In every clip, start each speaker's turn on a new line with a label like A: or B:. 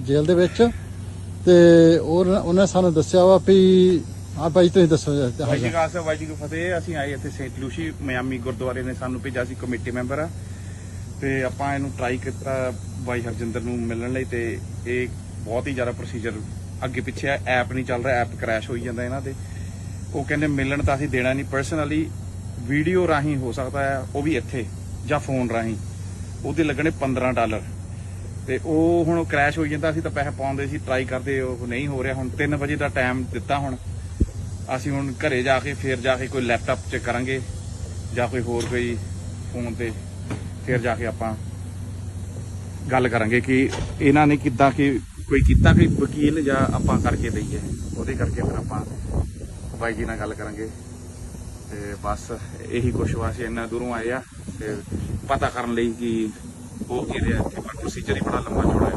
A: ਜੇਲ੍ਹ ਦੇ ਵਿੱਚ ਤੇ ਉਹਨਾਂ ਉਹਨੇ ਸਾਨੂੰ ਦੱਸਿਆ ਵਾ ਵੀ ਆ ਭਾਈ ਤੁਸੀਂ ਦੱਸੋ ਜੀ
B: ਵਾਹਿਗੁਰੂ ਜੀ ਕਾ ਖਾਲਸਾ ਵਾਹਿਗੁਰੂ ਜੀ ਕੀ ਫਤਿਹ। ਅਸੀਂ ਆਏ ਇੱਥੇ ਸੇਂਟ ਲੂਸ਼ੀ ਮਿਆਮੀ ਗੁਰਦੁਆਰੇ ਨੇ ਸਾਨੂੰ ਭੇਜਿਆ ਸੀ ਕਮੇਟੀ ਮੈਂਬਰ। ਆ ਤੇ ਆਪਾਂ ਇਹਨੂੰ ਟਰਾਈ ਕੀਤਾ ਬਾਈ ਹਰਜਿੰਦਰ ਨੂੰ ਮਿਲਣ ਲਈ ਤੇ ਇਹ ਬਹੁਤ ਹੀ ਜ਼ਿਆਦਾ ਪ੍ਰੋਸੀਜਰ ਅੱਗੇ ਪਿੱਛੇ ਆ। ਐਪ ਨਹੀਂ ਚੱਲ ਰਿਹਾ ਐਪ ਕ੍ਰੈਸ਼ ਹੋਈ ਜਾਂਦਾ ਇਹਨਾਂ ਦੇ। ਉਹ ਕਹਿੰਦੇ ਮਿਲਣ ਤਾਂ ਅਸੀਂ ਦੇਣਾ ਨਹੀਂ। ਪਰਸਨਲੀ ਵੀਡੀਓ ਰਾਹੀਂ ਹੋ ਸਕਦਾ ਹੈ ਉਹ ਵੀ ਇੱਥੇ ਜਾਂ ਫੋਨ ਰਾਹੀਂ। ਉਹਦੇ ਲੱਗਣੇ 15 ਡਾਲਰ। ਤੇ ਉਹ ਹੁਣ ਕ੍ਰੈਸ਼ ਹੋਈ ਜਾਂਦਾ ਸੀ ਤਾਂ ਪੈਸੇ ਪਾਉਂਦੇ ਸੀ ਟਰਾਈ ਕਰਦੇ, ਉਹ ਨਹੀਂ ਹੋ ਰਿਹਾ। ਹੁਣ 3 ਵਜੇ ਦਾ ਟਾਈਮ ਦਿੱਤਾ ਹੁਣ। ਅਸੀਂ ਹੁਣ ਘਰੇ ਜਾ ਕੇ, ਫੇਰ ਜਾ ਕੇ ਕੋਈ ਲੈਪਟਾਪ 'ਚ ਕਰਾਂਗੇ, ਜਾਂ ਕੋਈ ਹੋਰ ਕੋਈ ਫੋਨ ਤੇ, ਫੇਰ ਜਾ ਕੇ ਆਪਾਂ ਗੱਲ ਕਰਾਂਗੇ ਕਿ ਇਹਨਾਂ ਨੇ ਕਿੱਦਾਂ ਕਿ, ਕੋਈ ਕੀਤਾ ਕਿ ਵਕੀਲ ਜਾਂ ਆਪਾਂ ਕਰਕੇ ਦਈਏ। ਉਹਦੇ ਕਰਕੇ ਫਿਰ ਆਪਾਂ ਬਾਈ ਜੀ ਨਾਲ ਗੱਲ ਕਰਾਂਗੇ। ਤੇ ਬਸ ਇਹੀ ਕੁਛ ਵਾ ਇੰਨਾ ਦੂਰੋਂ ਆਏ ਆ, ਤੇ ਪਤਾ ਕਰਨ ਲਈ ਕਿ ਉਹ ਕੀ ਰਿਹਾ ਇੱਥੇ? ਪਰ ਪ੍ਰੋਸੀਜਰ ਹੀ ਬੜਾ ਲੰਮਾ ਚੌੜਾ ਹੈ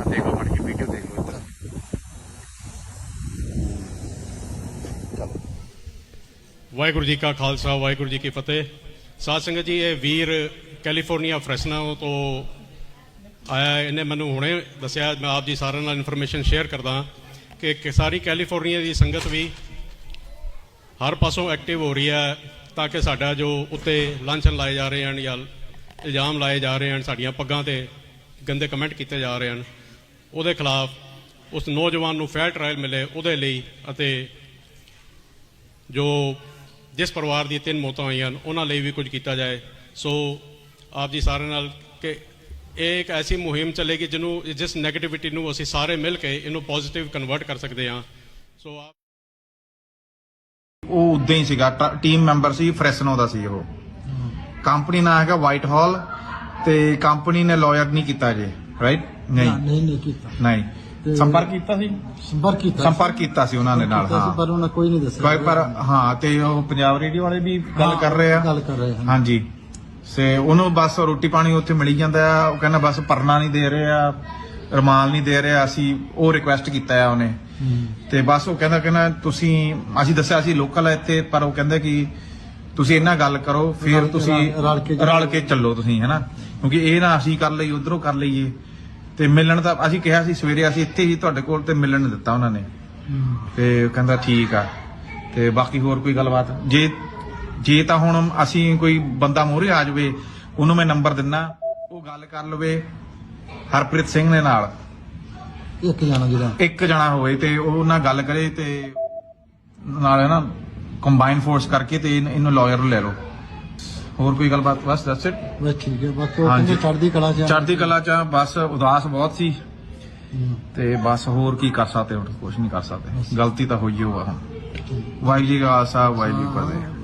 B: ਆਹ ਦੇਖੋ ਮੜ ਕੇ ਵੀਡੀਓ ਦੇਖ ਲਓ ਇੱਧਰ।
C: ਵਾਹਿਗੁਰੂ ਜੀ ਕਾ ਖਾਲਸਾ ਵਾਹਿਗੁਰੂ ਜੀ ਕੀ ਫਤਿਹ। ਸਾਧ ਸੰਗਤ ਜੀ ਇਹ ਵੀਰ ਕੈਲੀਫੋਰਨੀਆ ਫ੍ਰੈਸਨੋ ਤੋਂ ਆਇਆ ਹੈ। ਇਹਨੇ ਮੈਨੂੰ ਹੁਣੇ ਦੱਸਿਆ ਮੈਂ ਆਪ ਜੀ ਸਾਰਿਆਂ ਨਾਲ ਇਨਫੋਰਮੇਸ਼ਨ ਸ਼ੇਅਰ ਕਰਦਾ ਕਿ ਕਿ ਸਾਰੀ ਕੈਲੀਫੋਰਨੀਆ ਦੀ ਸੰਗਤ ਵੀ ਹਰ ਪਾਸੋਂ ਐਕਟਿਵ ਹੋ ਰਹੀ ਹੈ ਤਾਂ ਕਿ ਸਾਡਾ ਜੋ ਉੱਤੇ ਲਾਂਛਨ ਲਾਏ ਜਾ ਰਹੇ ਹਨ ਜਾਂ ਇਲਜ਼ਾਮ ਲਾਏ ਜਾ ਰਹੇ ਹਨ ਸਾਡੀਆਂ ਪੱਗਾਂ ਤੇ, ਗੰਦੇ ਕਮੈਂਟ ਕੀਤੇ ਜਾ ਰਹੇ ਹਨ। ਉਹਦੇ ਖਿਲਾਫ ਉਸ ਨੌਜਵਾਨ ਨੂੰ ਫੇਅਰ ਟ੍ਰਾਇਲ ਮਿਲੇ ਉਹਦੇ ਲਈ ਅਤੇ ਜੋ ਜਿਸ ਪਰਿਵਾਰ ਦੀ ਤਿੰਨ ਮੌਤਾਂ ਹੋਈਆਂ ਹਨ, ਉਹਨਾਂ ਲਈ ਵੀ ਕੁਝ ਕੀਤਾ ਜਾਏ। ਸੋ ਆਪ ਜੀ ਸਾਰਿਆਂ ਨਾਲ ਕਿ ਇਹ ਇੱਕ ਐਸੀ ਮੁਹਿੰਮ ਚੱਲੇਗੀ ਜਿਹਨੂੰ ਜਿਸ 네ਗੇਟਿਵਿਟੀ ਨੂੰ ਅਸੀਂ ਸਾਰੇ ਮਿਲ ਕੇ ਇਹਨੂੰ ਪੋਜ਼ਿਟਿਵ ਕਨਵਰਟ ਕਰ ਸਕਦੇ ਹਾਂ। ਸੋ ਆਪ
D: ਉਹ ਉਦਾਂ ਹੀ ਸੀਗਾ ਟੀਮ ਮੈਂਬਰ ਸੀ ਫਰੈਸਨੋ ਦਾ ਸੀ ਉਹ। ਕੰਪਨੀ ਨਾਂ ਹੈਗਾ ਵਾਈਟ ਹਾਲ ਤੇ ਕੰਪਨੀ ਨੇ ਲਾਇਰ ਨਹੀਂ ਕੀਤਾ ਜੇ ਰਾਈਟ ਨਹੀਂ।
A: ਨਹੀਂ ਨਹੀਂ ਕੀਤਾ।
D: ਨਹੀਂ। ਸੰਪਰਕ ਕੀਤਾ ਸੀ?
A: ਸੰਪਰਕ ਕੀਤਾ
D: ਸੰਪਰਕ ਕੀਤਾ ਸੀ ਉਹਨਾਂ ਦੇ ਨਾਲ ਹਾਂ।
A: ਪਰ ਉਹਨਾਂ ਕੋਈ ਨਹੀਂ ਦੱਸਿਆ।
D: ਪਰ ਪਰ ਹਾਂ ਤੇ ਉਹ ਪੰਜਾਬ ਰੇਡੀਓ ਵਾਲੇ ਵੀ ਗੱਲ ਕਰ ਰਹੇ ਆ।
A: ਗੱਲ ਕਰ ਰਹੇ ਹਨ।
D: ਹਾਂਜੀ। ਸੇ ਉਹਨੂੰ ਬਸ ਰੋਟੀ ਪਾਣੀ ਉੱਥੇ ਮਿਲੀ ਜਾਂਦਾ ਆ। ਉਹ ਕਹਿੰਦਾ ਬਸ ਪਰਨਾ ਨਹੀਂ ਦੇ ਰਹੇ ਆ ਰਮਾਲ ਨਹੀਂ ਦੇ ਰਹੇ ਅਸੀਂ ਉਹ ਰਿਕੁਐਸਟ ਕੀਤਾ ਆ ਉਹਨੇ।
A: ਹੂੰ।
D: ਤੇ ਬਸ ਉਹ ਕਹਿੰਦਾ ਕਹਿੰਦਾ ਤੁਸੀਂ ਅਸੀਂ ਦੱਸਿਆ ਸੀ ਲੋਕਲ ਹੈ ਇੱਥੇ ਪਰ ਉਹ ਕਹਿੰਦਾ ਕਿ ਤੁਸੀਂ ਇਹਨਾਂ ਗੱਲ ਕਰੋ ਫਿਰ ਤੁਸੀਂ
A: ਰਲ- ਕੇ
D: ਚੱਲੋ। ਤੁਸੀਂ ਹੈਨਾ? ਕਿਉਂਕਿ ਇਹ ਨਾ ਅਸੀਂ ਕਰ ਲਈ ਉਧਰੋਂ ਕਰ ਲਈਏ। ਤੇ ਮਿਲਣ ਤਾਂ ਅਸੀਂ ਕਿਹਾ ਸੀ ਸਵੇਰੇ ਅਸੀਂ ਇੱਥੇ ਹੀ ਤੁਹਾਡੇ ਕੋਲ ਤੇ ਮਿਲਣ ਨਹੀਂ ਦਿੱਤਾ ਉਹਨਾਂ ਨੇ।
A: ਹੂੰ।
D: ਤੇ ਕਹਿੰਦਾ ਠੀਕ ਆ। ਤੇ ਬਾਕੀ ਹੋਰ ਕੋਈ ਗੱਲਬਾਤ? ਜੇ ਜੇ ਤਾਂ ਹੁਣ ਅਸੀਂ ਕੋਈ ਬੰਦਾ ਮੋਹਰੇ ਆ ਜਾਵੇ ਉਹਨੂੰ ਮੈਂ ਨੰਬਰ ਦਿੰਨਾ ਉਹ ਗੱਲ ਕਰ ਲਵੇ ਹਰਪ੍ਰੀਤ ਸਿੰਘ ਦੇ ਨਾਲ।
A: ਇੱਕ ਜਾਣਾ ਜਿਹੜਾ।
D: ਇੱਕ ਜਣਾ ਹੋਵੇ ਤੇ ਉਹ ਨਾਲ ਗੱਲ ਕਰੇ ਤੇ ਨਾਲ ਨਾ ਕੰਬਾਈਨ ਫੋਰਸ ਕਰਕੇ ਤੇ ਇਹਨ- ਇਹਨੂੰ ਲਾਇਰ ਲੈ ਲਓ। ਹੋਰ ਕੋਈ ਗੱਲਬਾਤ? ਬਸ ਦੱਸ ਇਟ
A: ਬਸ ਠੀਕ ਹੈ। ਬਸ ਉਹ
D: ਹਾਂਜੀ।
A: ਕਹਿੰਦੇ ਚੜ੍ਹਦੀ ਕਲਾ ਚ ਆ।
D: ਚੜ੍ਹਦੀ ਕਲਾ ਚ ਆ, ਬਸ ਉਦਾਸ ਬਹੁਤ ਸੀ। ਤੇ ਬਸ ਹੋਰ ਕੀ ਕਰ ਸਕਦੇ ਹੁਣ? ਕੁਝ ਨਹੀਂ ਕਰ ਸਕਦੇ। ਗਲਤੀ ਤਾਂ ਹੋਈ ਓ ਆ ਹੁਣ। ਵਾਹਿਗੁਰੂ ਜੀ ਕਾ ਖਾਲਸਾ ਵਾਹਿਗੁਰੂ ਜੀ ਕੀ ਫਤਿਹ।